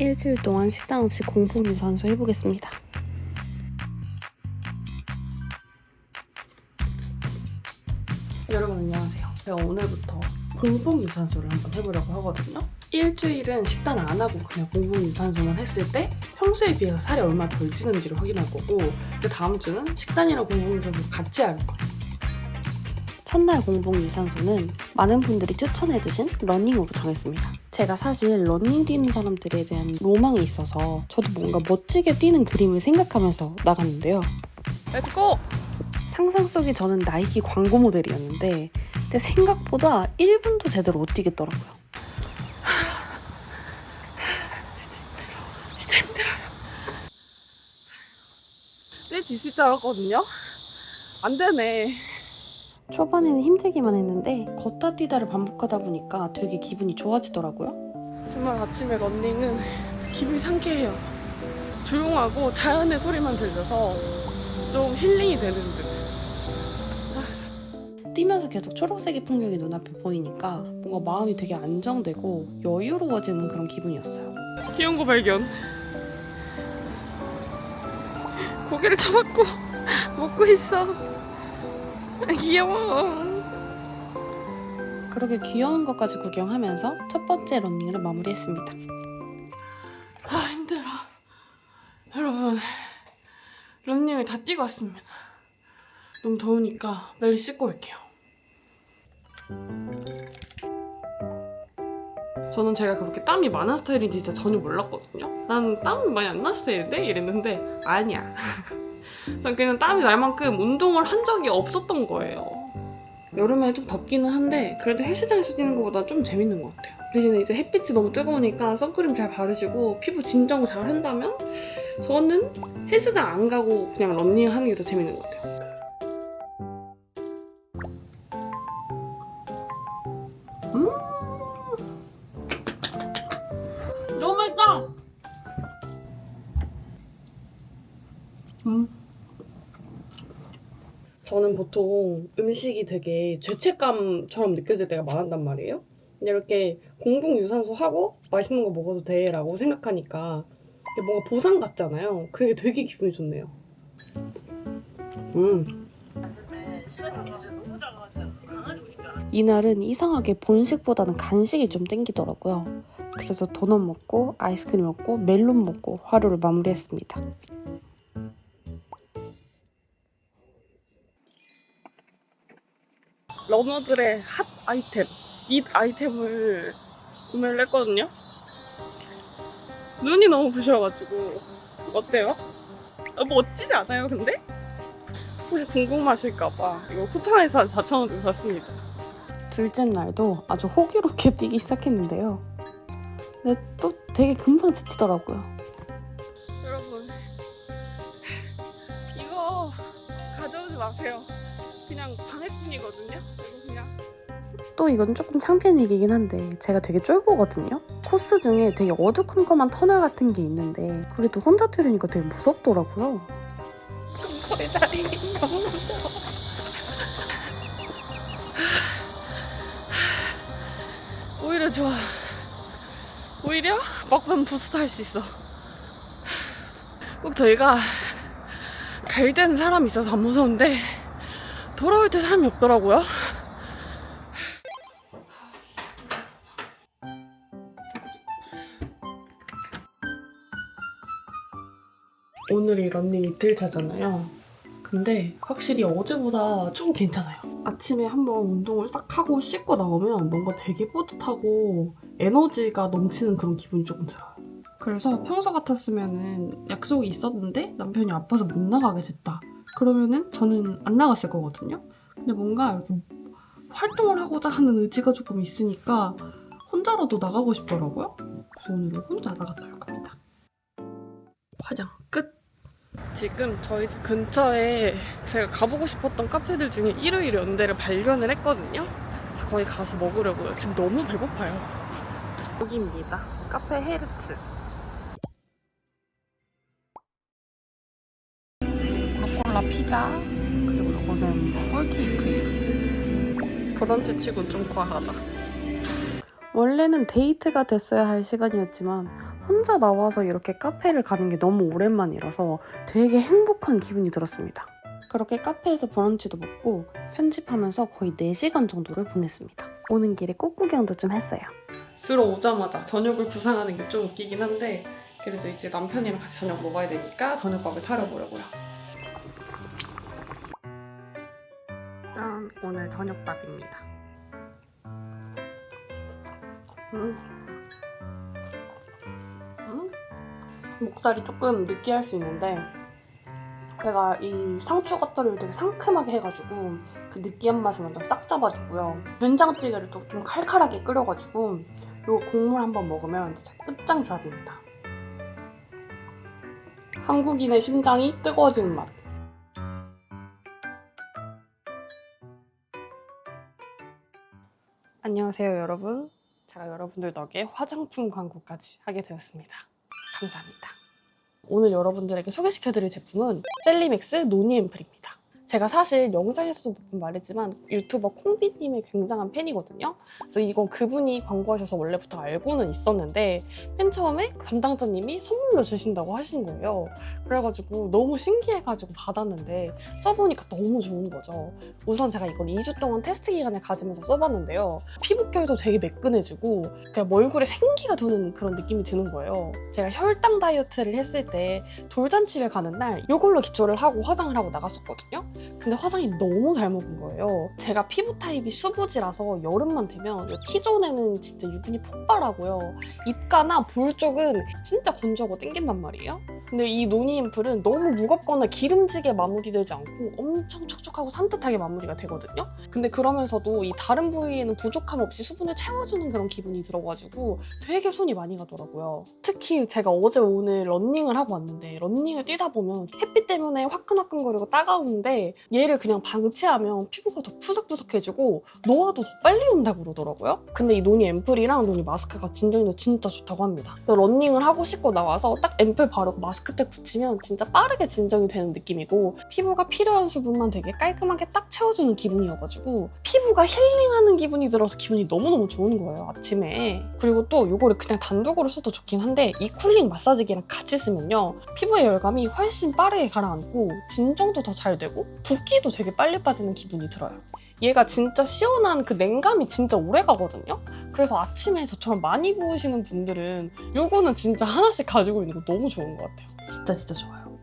일주일 동안 식단 없이 공복 유산소 해보겠습니다. 여러분 안녕하세요. 제가 오늘부터 공복 유산소를 한번 해보려고 하거든요. 일주일은 식단 안 하고 그냥 공복 유산소만 했을 때 평소에 비해서 살이 얼마 덜 찌는지를 확인할 거고 그 다음 주는 식단이랑 공복 유산소 같이 할 거예요. 첫날 공복 유산소는 많은 분들이 추천해주신 러닝으로 정했습니다. 제가 사실 러닝 뛰는 사람들에 대한 로망이 있어서 저도 뭔가 멋지게 뛰는 그림을 생각하면서 나갔는데요. 렛츠고! 상상 속에 저는 나이키 광고 모델이었는데 근데 생각보다 1분도 제대로 못 뛰겠더라고요. 진짜 힘들어요. 뛸수 있을 줄 알았거든요? 안 되네. 초반에는 힘들기만 했는데 걷다 뛰다를 반복하다 보니까 되게 기분이 좋아지더라고요. 정말 아침에 런닝은 기분이 상쾌해요. 조용하고 자연의 소리만 들려서 좀 힐링이 되는 듯. 뛰면서 계속 초록색의 풍경이 눈앞에 보이니까 뭔가 마음이 되게 안정되고 여유로워지는 그런 기분이었어요. 귀여운 거 발견. 고개를 쳐박고 먹고 있어. 귀여워. 그렇게 귀여운 것까지 구경하면서 첫 번째 런닝을 마무리했습니다. 아 힘들어. 여러분 런닝을 다 뛰고 왔습니다. 너무 더우니까 빨리 씻고 올게요. 저는 제가 그렇게 땀이 많은 스타일인지 진짜 전혀 몰랐거든요. 난 땀이 많이 안난 스타일인데? 이랬는데 아니야. 전 그냥 땀이 날 만큼 운동을 한 적이 없었던 거예요. 여름에 좀 덥기는 한데 그래도 헬스장에서 뛰는 것보다 좀 재밌는 것 같아요. 대신에 이제 햇빛이 너무 뜨거우니까 선크림 잘 바르시고 피부 진정 잘 한다면 저는 헬스장 안 가고 그냥 런닝 하는 게 더 재밌는 것 같아요. 음 너무 맛있다. 음. 저는 보통 음식이 되게 죄책감처럼 느껴질 때가 많단 말이에요. 이렇게 공복 유산소 하고 맛있는 거 먹어도 돼라고 생각하니까 뭔가 보상 같잖아요. 그게 되게 기분이 좋네요. 음. 이날은 이상하게 본식보다는 간식이 좀 땡기더라고요. 그래서 도넛 먹고 아이스크림 먹고 멜론 먹고 하루를 마무리했습니다. 러너들의 핫 아이템, 잇 아이템을 구매를 했거든요. 눈이 너무 부셔가지고 어때요? 아, 멋지지 않아요, 근데? 혹시 궁금하실까봐 이거 쿠팡에서 한 4,000원 주고 샀습니다. 둘째 날도 아주 호기롭게 뛰기 시작했는데요. 근데 또 되게 금방 지치더라고요. 여러분, 이거 가져오지 마세요. 이건 조금 창피한 얘기긴 한데 제가 되게 쫄보거든요. 코스 중에 되게 어두컴컴한 터널 같은 게 있는데 그게 또 혼자 뛰려니까 되게 무섭더라고요. 저의 다리 너무 무서워. 오히려 좋아. 오히려 막판 부스터 할수 있어. 꼭 저희가 갈 때는 사람이 있어서 안 무서운데 돌아올 때 사람이 없더라고요. 오늘이 런닝 이틀 차잖아요. 근데 확실히 어제보다 좀 괜찮아요. 아침에 한번 운동을 싹 하고 씻고 나오면 뭔가 되게 뿌듯하고 에너지가 넘치는 그런 기분이 조금 들어요. 그래서 평소 같았으면은 약속이 있었는데 남편이 아파서 못 나가게 됐다. 그러면은 저는 안 나갔을 거거든요. 근데 뭔가 이렇게 활동을 하고자 하는 의지가 조금 있으니까 혼자라도 나가고 싶더라고요. 그래서 오늘은 혼자 나갔다 올 겁니다. 화장 끝. 지금 저희 집 근처에 제가 가보고 싶었던 카페들 중에 일요일 연대를 발견을 했거든요. 거기 가서 먹으려고요. 지금 너무 배고파요. 여기입니다. 카페 헤르츠. 루꼴라 피자 그리고 이거는 꿀케이크예요. 브런치 치곤 좀 과하다. 원래는 데이트가 됐어야 할 시간이었지만 혼자 나와서 이렇게 카페를 가는 게 너무 오랜만이라서 되게 행복한 기분이 들었습니다. 그렇게 카페에서 브런치도 먹고 편집하면서 거의 4시간 정도를 보냈습니다. 오는 길에 꽃 구경도 좀 했어요. 들어오자마자 저녁을 구상하는 게 좀 웃기긴 한데 그래도 이제 남편이랑 같이 저녁 먹어야 되니까 저녁밥을 차려보려고요. 짠! 오늘 저녁밥입니다. 음. 음? 목살이 조금 느끼할 수 있는데 제가 이 상추 겉절이를 되게 상큼하게 해가지고 그 느끼한 맛을 완전 싹 잡아주고요. 된장찌개를 또 좀 칼칼하게 끓여가지고 요 국물 한번 먹으면 진짜 끝장 조합입니다. 한국인의 심장이 뜨거워지는 맛. 안녕하세요, 여러분. 제가 여러분들 덕에 화장품 광고까지 하게 되었습니다. 감사합니다. 오늘 여러분들에게 소개시켜드릴 제품은 셀리맥스 노니 앰플입니다. 제가 사실 영상에서도 몇 번 말했지만 유튜버 콩비님의 굉장한 팬이거든요. 그래서 이건 그분이 광고하셔서 원래부터 알고는 있었는데 맨 처음에 담당자님이 선물로 주신다고 하신 거예요. 그래가지고 너무 신기해가지고 받았는데 써보니까 너무 좋은 거죠. 우선 제가 이걸 2주 동안 테스트 기간을 가지면서 써봤는데요. 피부결도 되게 매끈해지고 그냥 얼굴에 생기가 도는 그런 느낌이 드는 거예요. 제가 혈당 다이어트를 했을 때 돌잔치를 가는 날 이걸로 기초를 하고 화장을 하고 나갔었거든요. 근데 화장이 너무 잘 먹은 거예요. 제가 피부 타입이 수부지라서 여름만 되면 이 T존에는 진짜 유분이 폭발하고요. 입가나 볼 쪽은 진짜 건조하고 땡긴단 말이에요. 근데 이 노니 앰플은 너무 무겁거나 기름지게 마무리되지 않고 엄청 촉촉하고 산뜻하게 마무리가 되거든요. 근데 그러면서도 이 다른 부위에는 부족함 없이 수분을 채워주는 그런 기분이 들어가지고 되게 손이 많이 가더라고요. 특히 제가 어제 오늘 런닝을 하고 왔는데 런닝을 뛰다 보면 햇빛 때문에 화끈화끈거리고 따가운데 얘를 그냥 방치하면 피부가 더 푸석푸석해지고 노화도 더 빨리 온다고 그러더라고요. 근데 이 노니 앰플이랑 노니 마스크가 진정도 진짜 좋다고 합니다. 런닝을 하고 싶고 나와서 딱 앰플 바르고 마스크 팩 붙이면 진짜 빠르게 진정이 되는 느낌이고 피부가 필요한 수분만 되게 깔끔하게 딱 채워주는 기분이어가지고 피부가 힐링하는 기분이 들어서 기분이 너무너무 좋은 거예요 아침에. 그리고 또 이거를 그냥 단독으로 써도 좋긴 한데 이 쿨링 마사지기랑 같이 쓰면요 피부의 열감이 훨씬 빠르게 가라앉고 진정도 더 잘 되고 붓기도 되게 빨리 빠지는 기분이 들어요. 얘가 진짜 시원한 그 냉감이 진짜 오래 가거든요? 그래서 아침에 저처럼 많이 부으시는 분들은 요거는 진짜 하나씩 가지고 있는 거 너무 좋은 것 같아요 진짜 진짜 좋아요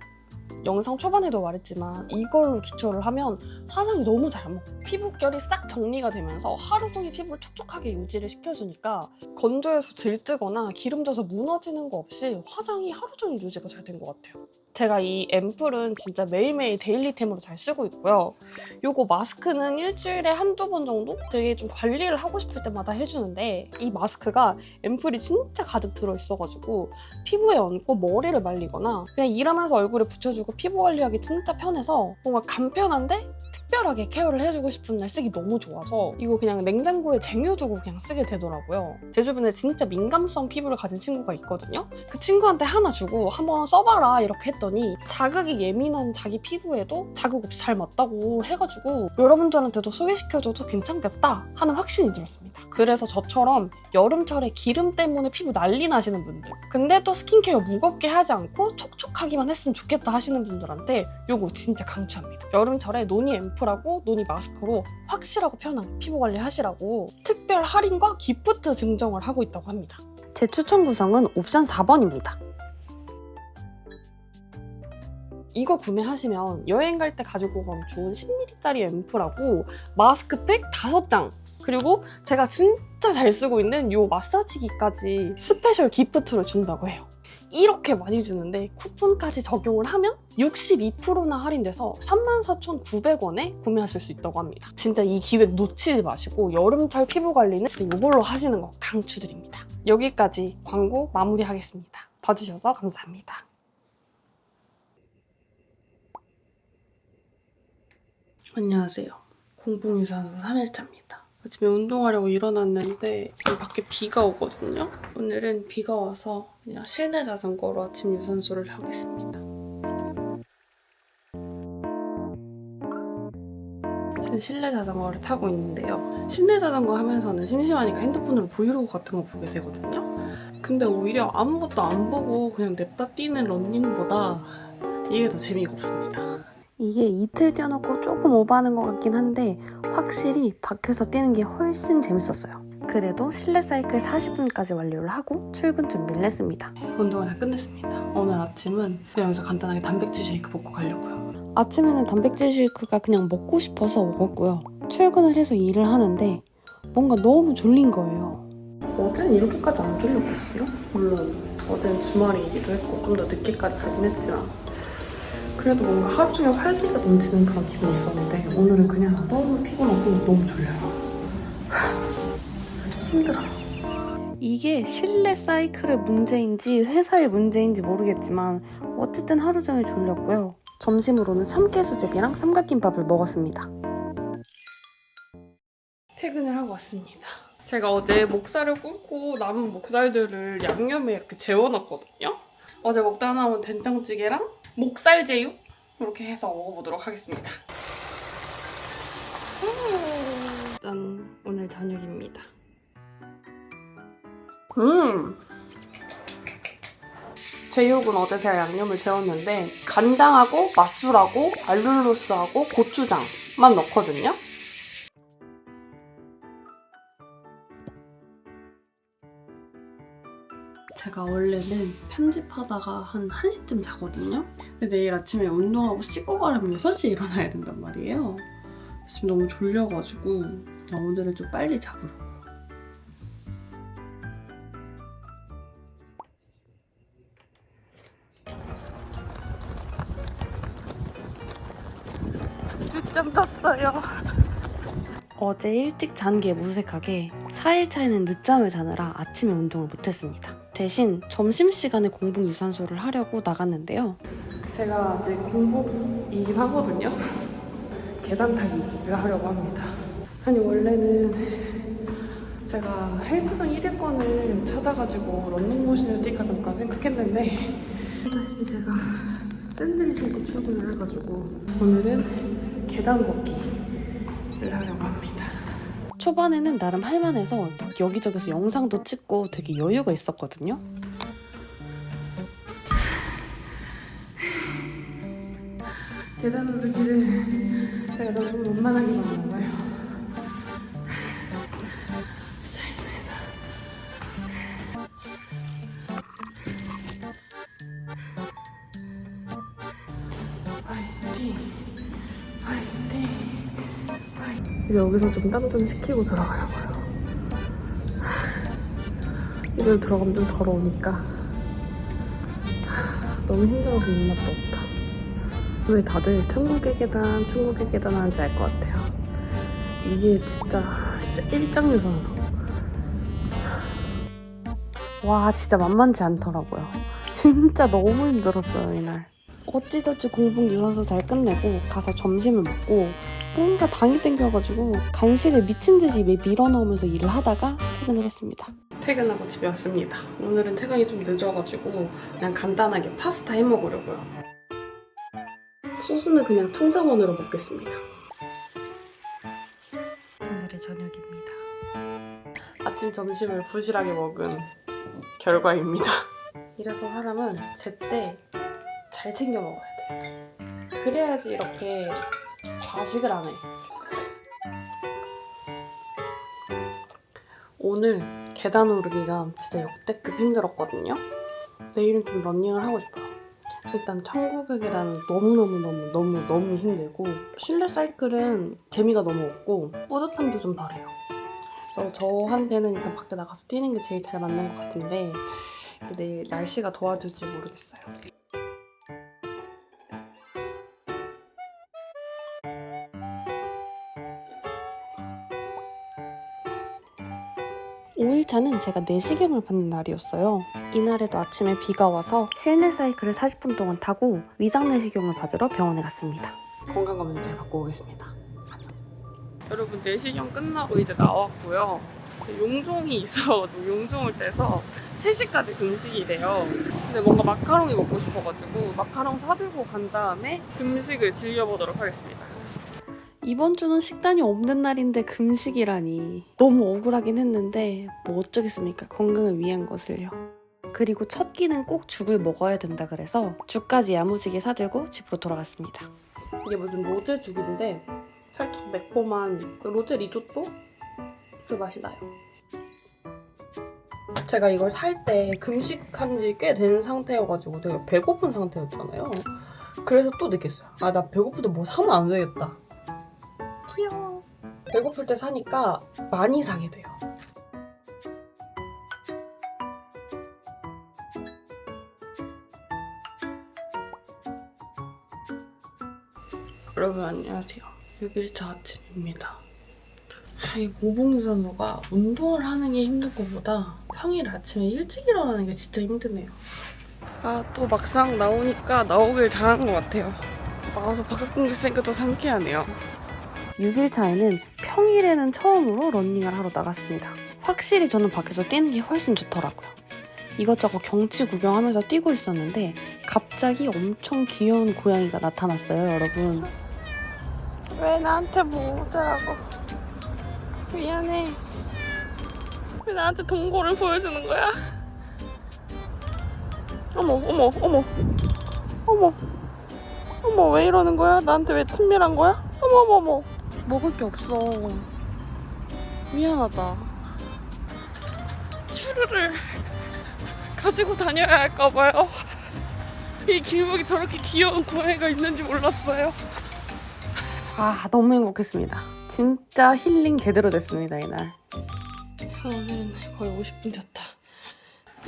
영상 초반에도 말했지만 이걸로 기초를 하면 화장이 너무 잘 먹고 피부결이 싹 정리가 되면서 하루 종일 피부를 촉촉하게 유지를 시켜주니까 건조해서 들뜨거나 기름져서 무너지는 거 없이 화장이 하루 종일 유지가 잘 된 것 같아요. 제가 이 앰플은 진짜 매일매일 데일리템으로 잘 쓰고 있고요. 요거 마스크는 일주일에 한두 번 정도 되게 좀 관리를 하고 싶을 때마다 해주는데 이 마스크가 앰플이 진짜 가득 들어있어가지고 피부에 얹고 머리를 말리거나 그냥 일하면서 얼굴에 붙여주고 피부 관리하기 진짜 편해서 뭔가 간편한데 특별하게 케어를 해주고 싶은 날 쓰기 너무 좋아서 이거 그냥 냉장고에 쟁여두고 그냥 쓰게 되더라고요. 제 주변에 진짜 민감성 피부를 가진 친구가 있거든요. 그 친구한테 하나 주고 한번 써봐라 이렇게 했더니 자극이 예민한 자기 피부에도 자극 없이 잘 맞다고 해가지고 여러분들한테도 소개시켜줘도 괜찮겠다 하는 확신이 들었습니다. 그래서 저처럼 여름철에 기름 때문에 피부 난리 나시는 분들 근데 또 스킨케어 무겁게 하지 않고 촉촉하기만 했으면 좋겠다 하시는 분들한테 이거 진짜 강추합니다. 여름철에 노니 앰플 하고 노니 마스크로 확실하고 편한 피부 관리 하시라고 특별 할인과 기프트 증정을 하고 있다고 합니다. 제 추천 구성은 옵션 4번입니다. 이거 구매하시면 여행 갈 때 가지고 가면 좋은 10ml짜리 앰플하고 마스크팩 5장 그리고 제가 진짜 잘 쓰고 있는 이 마사지기까지 스페셜 기프트로 준다고 해요. 이렇게 많이 주는데 쿠폰까지 적용을 하면 62%나 할인돼서 34,900원에 구매하실 수 있다고 합니다. 진짜 이 기회 놓치지 마시고 여름철 피부 관리는 진짜 이걸로 하시는 거 강추드립니다. 여기까지 광고 마무리하겠습니다. 봐주셔서 감사합니다. 안녕하세요. 공복유산소 3일차입니다. 아침에 운동하려고 일어났는데 지금 밖에 비가 오거든요. 오늘은 비가 와서 그냥 실내 자전거로 아침 유산소를 하겠습니다. 지금 실내 자전거를 타고 있는데요. 실내 자전거 하면서는 심심하니까 핸드폰으로 브이로그 같은 거 보게 되거든요. 근데 오히려 아무것도 안 보고 그냥 냅다 뛰는 런닝보다 이게 더 재미가 없습니다. 이게 이틀 뛰어놓고 조금 오버하는 것 같긴 한데 확실히 밖에서 뛰는 게 훨씬 재밌었어요. 그래도 실내 사이클 40분까지 완료를 하고 출근 준비를 했습니다. 운동을 다 끝냈습니다. 오늘 아침은 그냥 여기서 간단하게 단백질 쉐이크 먹고 가려고요. 아침에는 단백질 쉐이크가 그냥 먹고 싶어서 먹었고요. 출근을 해서 일을 하는데 뭔가 너무 졸린 거예요. 어제는 이렇게까지 안 졸렸거든요. 물론 어제는 주말이기도 했고 좀 더 늦게까지 자긴 했지만 그래도 뭔가 하루 종일 활기가 넘치는 그런 기분이 있었는데 오늘은 그냥 너무 피곤하고 너무 졸려요. 힘들어요. 이게 실내 사이클의 문제인지 회사의 문제인지 모르겠지만 어쨌든 하루 종일 졸렸고요. 점심으로는 참깨수제비랑 삼각김밥을 먹었습니다. 퇴근을 하고 왔습니다. 제가 어제 목살을 굽고 남은 목살들을 양념에 이렇게 재워놨거든요. 어제 먹다 남은 된장찌개랑 목살 제육 이렇게 해서 먹어보도록 하겠습니다. 짠, 오늘 저녁입니다. 음! 제육은 어제 제가 양념을 재웠는데 간장하고 맛술하고 알룰로스하고 고추장만 넣거든요. 제가 원래는 편집하다가 한 1시쯤 자거든요. 근데 내일 아침에 운동하고 씻고 가려면 6시에 일어나야 된단 말이에요. 지금 너무 졸려가지고 나 오늘은 좀 빨리 자보려고. 늦잠 잤어요. 어제 일찍 잔 게 무색하게 4일 차에는 늦잠을 자느라 아침에 운동을 못했습니다. 대신 점심시간에 공복 유산소를 하려고 나갔는데요. 제가 이제 공복이긴 하거든요. 계단 타기를 하려고 합니다. 아니 원래는 제가 헬스장 1위권을 찾아가지고 런닝머신을 뛸까 잠깐 생각했는데 다시피 제가 샌들을 신고 출근을 해가지고 오늘은 계단 걷기를 하려고 합니다. 초반에는 나름 할만해서 여기저기서 영상도 찍고 되게 여유가 있었거든요. 계단 오르기를 제가 너무 원만하게 만나 봐요. 여기서 좀 땀 좀 식히고 들어가려고요. 이걸 들어가면 좀 더러우니까 너무 힘들어서 입맛도 없다. 왜 다들 천국의 계단, 천국의 계단 하는지 알 것 같아요. 이게 진짜 일장유산소. 와, 진짜 만만치 않더라고요. 진짜 너무 힘들었어요, 이날. 어찌저찌 공복 유산소 잘 끝내고 가서 점심을 먹고 뭔가 당이 땡겨가지고 간식을 미친 듯이 입에 밀어 넣으면서 일을 하다가 퇴근을 했습니다. 퇴근하고 집에 왔습니다. 오늘은 퇴근이 좀 늦어가지고 그냥 간단하게 파스타 해 먹으려고요. 소스는 그냥 청정원으로 먹겠습니다. 오늘의 저녁입니다. 아침 점심을 부실하게 먹은 결과입니다. 이래서 사람은 제때 잘 챙겨 먹어야 돼. 그래야지 이렇게 과식을 안 해. 오늘 계단 오르기가 진짜 역대급 힘들었거든요. 내일은 좀 러닝을 하고 싶어요. 일단 천국의 계단 너무너무너무 너무 너무 힘들고 실내 사이클은 재미가 너무 없고 뿌듯함도 좀 덜해요. 그래서 저한테는 일단 밖에 나가서 뛰는 게 제일 잘 맞는 것 같은데 내일 날씨가 도와줄지 모르겠어요. 오일차는 제가 내시경을 받는 날이었어요. 이날에도 아침에 비가 와서 실내 사이클을 40분 동안 타고 위장 내시경을 받으러 병원에 갔습니다. 건강검진 잘 받고 오겠습니다. 여러분 내시경 끝나고 이제 나왔고요. 용종이 있어가지고 용종을 떼서 3시까지 금식이래요. 근데 뭔가 마카롱이 먹고 싶어가지고 마카롱 사들고 간 다음에 금식을 즐겨보도록 하겠습니다. 이번 주는 식단이 없는 날인데 금식이라니. 너무 억울하긴 했는데 뭐 어쩌겠습니까? 건강을 위한 것을요. 그리고 첫 끼는 꼭 죽을 먹어야 된다 그래서 죽까지 야무지게 사들고 집으로 돌아갔습니다. 이게 무슨 로제 죽인데 살짝 매콤한 그 로제 리조또? 그 맛이 나요. 제가 이걸 살 때 금식한 지 꽤 된 상태여가지고 되게 배고픈 상태였잖아요. 그래서 또 느꼈어요. 아 나 배고픈데 뭐 사면 안 되겠다. 배고플 때 사니까 많이 사게 돼요. 여러분 안녕하세요. 6일차 아침입니다. 이 모봉유산소가 운동을 하는 게 힘든 것보다 평일 아침에 일찍 일어나는 게 진짜 힘드네요. 아 또 막상 나오니까 나오길 잘하는 것 같아요. 나와서 바깥 공기 쓰니까 더 상쾌하네요. 6일 차에는 평일에는 처음으로 런닝을 하러 나갔습니다. 확실히 저는 밖에서 뛰는 게 훨씬 좋더라고요. 이것저것 경치 구경하면서 뛰고 있었는데 갑자기 엄청 귀여운 고양이가 나타났어요, 여러분. 왜 나한테 뭐 어쩌라고. 미안해. 왜 나한테 동고를 보여주는 거야? 어머, 어머, 어머. 어머. 어머, 왜 이러는 거야? 나한테 왜 친밀한 거야? 어머, 어머, 어머. 먹을 게 없어. 미안하다. 추르를 가지고 다녀야 할까봐요. 이 길목에 저렇게 귀여운 고양이가 있는지 몰랐어요. 아, 너무 행복했습니다. 진짜 힐링 제대로 됐습니다, 이날. 오늘은 거의 50분 됐다.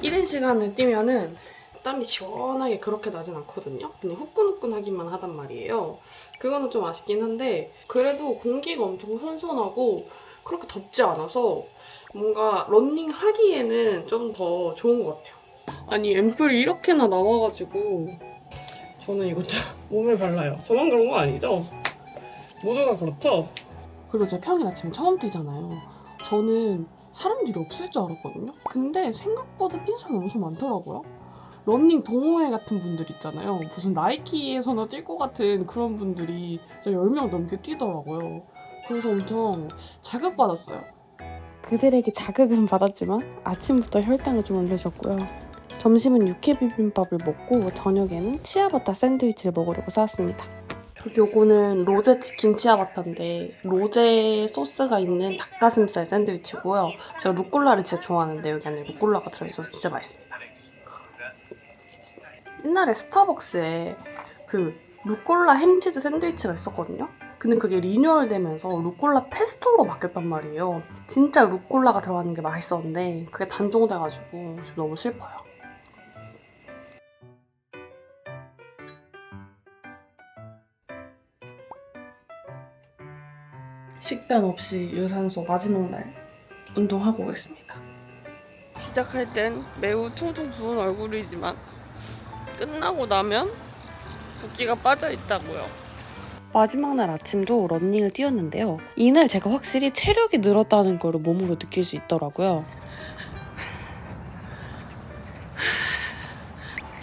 1인 시간을 뛰면은 땀이 시원하게 그렇게 나진 않거든요. 그냥 후끈후끈하기만 하단 말이에요. 그거는 좀 아쉽긴 한데 그래도 공기가 엄청 선선하고 그렇게 덥지 않아서 뭔가 런닝 하기에는 좀 더 좋은 것 같아요. 아니 앰플이 이렇게나 나와가지고 저는 이거 좀 몸에 발라요. 저만 그런 거 아니죠? 모두가 그렇죠? 그리고 제가 평일 아침 처음 뛰잖아요. 저는 사람들이 없을 줄 알았거든요. 근데 생각보다 뛰는 사람이 엄청 많더라고요. 런닝 동호회 같은 분들 있잖아요. 무슨 나이키에서나 뛸 것 같은 그런 분들이 진짜 10명 넘게 뛰더라고요. 그래서 엄청 자극받았어요. 그들에게 자극은 받았지만 아침부터 혈당을 좀 올려줬고요. 점심은 육회 비빔밥을 먹고 저녁에는 치아바타 샌드위치를 먹으려고 사왔습니다. 요거는 로제 치킨 치아바타인데 로제 소스가 있는 닭가슴살 샌드위치고요. 제가 루꼴라를 진짜 좋아하는데 여기 안에 루꼴라가 들어있어서 진짜 맛있습니다. 옛날에 스타벅스에 그 루꼴라 햄치즈 샌드위치가 있었거든요. 근데 그게 리뉴얼 되면서 루꼴라 페스토로 바뀌었단 말이에요. 진짜 루꼴라가 들어가는 게 맛있었는데 그게 단종돼가지고 좀 너무 슬퍼요. 식단 없이 유산소 마지막 날 운동하고 오겠습니다. 시작할 땐 매우 퉁퉁 부은 얼굴이지만 끝나고 나면 붓기가 빠져 있다고요. 마지막 날 아침도 런닝을 뛰었는데요. 이날 제가 확실히 체력이 늘었다는 걸 몸으로 느낄 수 있더라고요.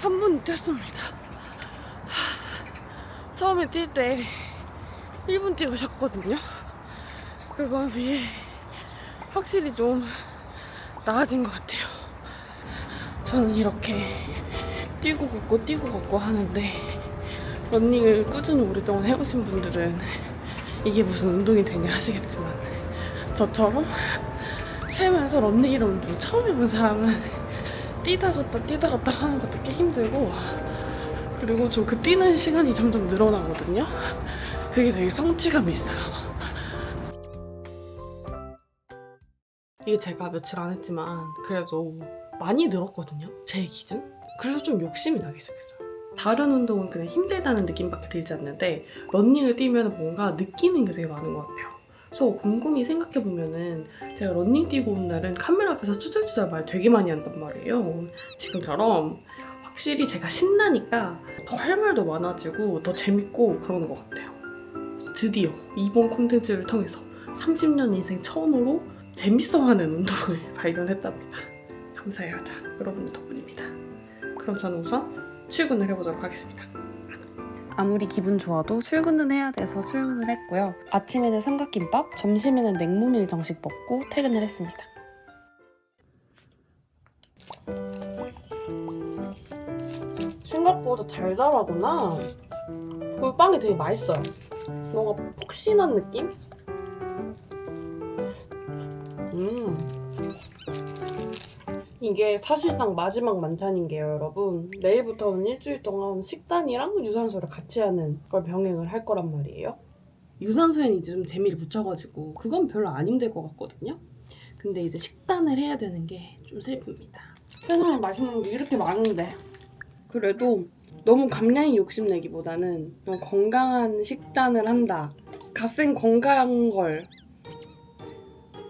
3분 뛰었습니다. 처음에 뛸 때 1분 뛰고 셨거든요. 그거에 비해 확실히 좀 나아진 것 같아요. 저는 이렇게 뛰고 걷고 뛰고 걷고 하는데 런닝을 꾸준히 오랫동안 해오신 분들은 이게 무슨 운동이 되냐 하시겠지만 저처럼 살면서 런닝이라는 운동을 처음 해본 사람은 뛰다 갔다 뛰다 갔다 하는 것도 꽤 힘들고 그리고 저 그 뛰는 시간이 점점 늘어나거든요. 그게 되게 성취감이 있어요. 이게 제가 며칠 안 했지만 그래도 많이 늘었거든요. 제 기준 그래서 좀 욕심이 나기 시작했어요 다른 운동은 그냥 힘들다는 느낌밖에 들지 않는데 런닝을 뛰면 뭔가 느끼는 게 되게 많은 것 같아요. 그래서 곰곰이 생각해 보면은 제가 런닝 뛰고 온 날은 카메라 앞에서 추잘추잘 말 되게 많이 한단 말이에요. 지금처럼 확실히 제가 신나니까 더 할 말도 많아지고 더 재밌고 그러는 것 같아요. 드디어 이번 콘텐츠를 통해서 30년 인생 처음으로 재밌어하는 운동을 발견했답니다. 감사해요. 다 여러분들 덕분입니다. 그럼 저는 우선 출근을 해보도록 하겠습니다. 아무리 기분 좋아도 출근은 해야 돼서 출근을 했고요. 아침에는 삼각김밥, 점심에는 냉모밀 정식 먹고 퇴근을 했습니다. 생각보다 달달하구나. 그리고 빵이 되게 맛있어요. 뭔가 폭신한 느낌? 음. 이게 사실상 마지막 만찬인 게요, 여러분. 내일부터는 일주일 동안 식단이랑 유산소를 같이 하는 걸 병행을 할 거란 말이에요. 유산소에는 이제 좀 재미를 붙여가지고 그건 별로 안 힘들 것 같거든요. 근데 이제 식단을 해야 되는 게 좀 슬픕니다. 세상에 맛있는 게 이렇게 많은데 그래도 너무 감량이 욕심내기보다는 좀 건강한 식단을 한다. 갓생 건강한 걸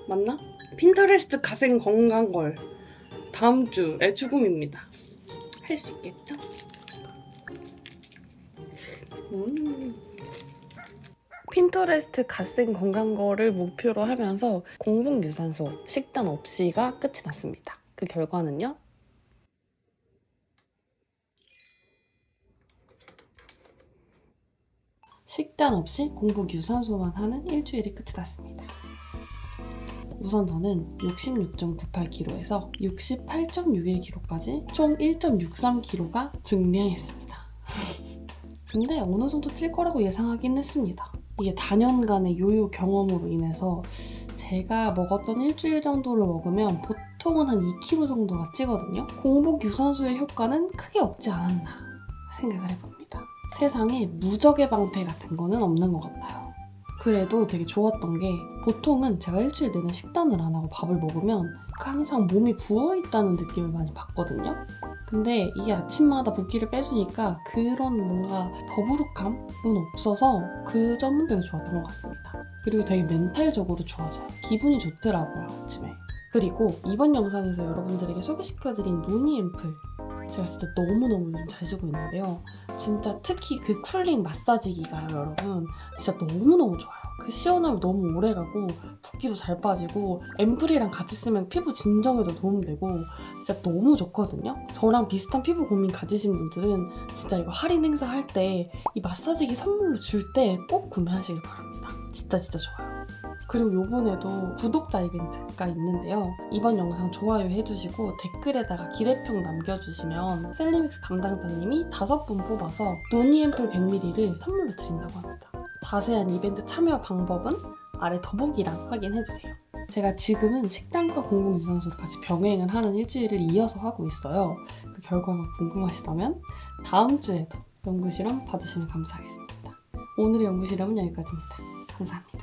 맞나? 핀터레스트 갓생 건강한 걸 다음 주에 추금입니다. 할 수 있겠죠? 음. 핀터레스트 갓생 건강 거를 목표로 하면서 공복 유산소 식단 없이가 끝이 났습니다. 그 결과는요? 식단 없이 공복 유산소만 하는 일주일이 끝이 났습니다. 우선 저는 66.98kg에서 68.61kg까지 총 1.63kg가 증량했습니다. 근데 어느 정도 찔 거라고 예상하긴 했습니다. 이게 단연간의 요요 경험으로 인해서 제가 먹었던 일주일 정도를 먹으면 보통은 한 2kg 정도가 찌거든요. 공복 유산소의 효과는 크게 없지 않았나 생각을 해봅니다. 세상에 무적의 방패 같은 거는 없는 것 같아요. 그래도 되게 좋았던 게 보통은 제가 일주일 내내 식단을 안 하고 밥을 먹으면 항상 몸이 부어있다는 느낌을 많이 받거든요. 근데 이게 아침마다 붓기를 빼주니까 그런 뭔가 더부룩함은 없어서 그 점은 되게 좋았던 것 같습니다. 그리고 되게 멘탈적으로 좋아져요. 기분이 좋더라고요, 아침에. 그리고 이번 영상에서 여러분들에게 소개시켜드린 노니 앰플 제가 진짜 너무너무 잘 쓰고 있는데요. 진짜 특히 그 쿨링 마사지기가요, 여러분. 진짜 너무너무 좋아요. 그 시원함이 너무 오래 가고 붓기도 잘 빠지고 앰플이랑 같이 쓰면 피부 진정에도 도움되고 진짜 너무 좋거든요. 저랑 비슷한 피부 고민 가지신 분들은 진짜 이거 할인 행사 할 때 이 마사지기 선물로 줄 때 꼭 구매하시길 바랍니다. 진짜 진짜 좋아요. 그리고 요번에도 구독자 이벤트가 있는데요. 이번 영상 좋아요 해주시고 댓글에다가 기대평 남겨주시면 셀리믹스 담당자님이 다섯 분 뽑아서 노니앰플 100ml를 선물로 드린다고 합니다. 자세한 이벤트 참여 방법은 아래 더보기랑 확인해주세요. 제가 지금은 식단과 공복 유산소를 같이 병행을 하는 일주일을 이어서 하고 있어요. 그 결과가 궁금하시다면 다음 주에도 연구 실험 받으시면 감사하겠습니다. 오늘의 연구 실험은 여기까지입니다. 감사합니다.